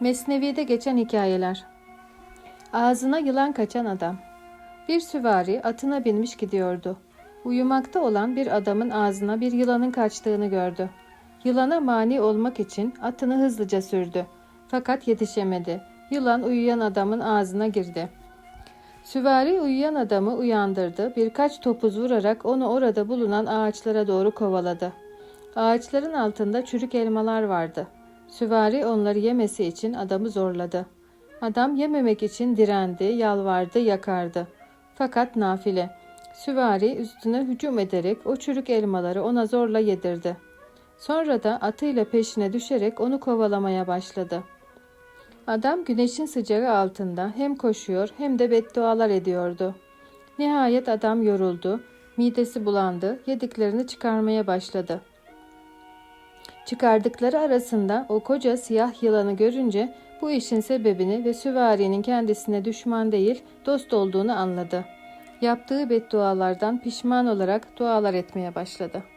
Mesnevi'de geçen hikayeler. Ağzına yılan kaçan adam. Bir süvari atına binmiş gidiyordu. Uyumakta olan bir adamın ağzına bir yılanın kaçtığını gördü. Yılana mani olmak için atını hızlıca sürdü. Fakat yetişemedi. Yılan uyuyan adamın ağzına girdi. Süvari uyuyan adamı uyandırdı. Birkaç topuz vurarak onu orada bulunan ağaçlara doğru kovaladı. Ağaçların altında çürük elmalar vardı. Süvari onları yemesi için adamı zorladı. Adam yememek için direndi, yalvardı, yakardı. Fakat nafile. Süvari üstüne hücum ederek o çürük elmaları ona zorla yedirdi. Sonra da atıyla peşine düşerek onu kovalamaya başladı. Adam güneşin sıcağı altında hem koşuyor hem de beddualar ediyordu. Nihayet adam yoruldu, midesi bulandı, yediklerini çıkarmaya başladı. Çıkardıkları arasında o koca siyah yılanı görünce bu işin sebebini ve süvarinin kendisine düşman değil dost olduğunu anladı. Yaptığı beddualardan pişman olarak dualar etmeye başladı.''